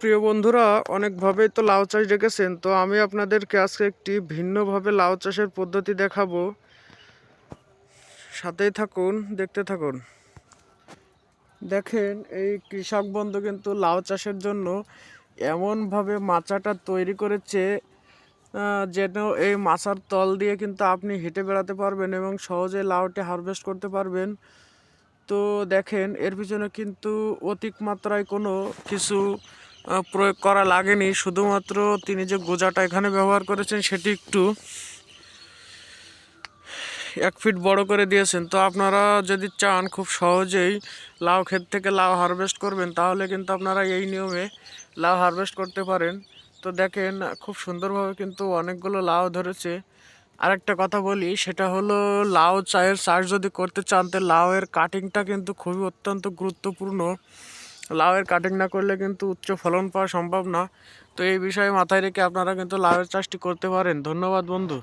প্রিয় বন্ধুরা, অনেকভাবেই তো লাউ চাষ দেখেছেন তো আমি আপনাদেরকে আজকে একটি ভিন্নভাবে লাউ চাষের পদ্ধতি দেখাবো। সাথেই থাকুন, দেখতে থাকুন। দেখেন, এই কৃষক বন্ধু কিন্তু লাউ চাষের জন্য এমনভাবে মাচাটা তৈরি করেছে যেন এই মাচার তল দিয়ে কিন্তু আপনি হেঁটে বেড়াতে পারবেন এবং সহজে লাউটি হারভেস্ট করতে পারবেন। তো দেখেন, এর পিছনে কিন্তু অধিক মাত্রায় কোনো কিছু প্রয়োগ করা লাগেনি। শুধুমাত্র তিনি যে গোজাটা এখানে ব্যবহার করেছেন, সেটি একটু এক ফিট বড় করে দিয়েছেন। তো আপনারা যদি চান খুব সহজেই লাউ ক্ষেত থেকে লাউ হারভেস্ট করবেন, তাহলে কিন্তু আপনারা এই নিয়মে লাউ হারভেস্ট করতে পারেন। তো দেখেন, খুব সুন্দরভাবে কিন্তু অনেকগুলো লাউ ধরেছে। আরেকটা কথা বলি, সেটা হলো লাউ চায়ের চাষ যদি করতে চান, তো লাউয়ের কাটিংটা কিন্তু খুবই অত্যন্ত গুরুত্বপূর্ণ। লাউয়ের কাটিং না করলে কিন্তু উচ্চ ফলন পাওয়া সম্ভব না। তো এই বিষয়ে মাথায় রেখে আপনারা কিন্তু লাউয়ের চাষটি করতে পারেন। ধন্যবাদ বন্ধু।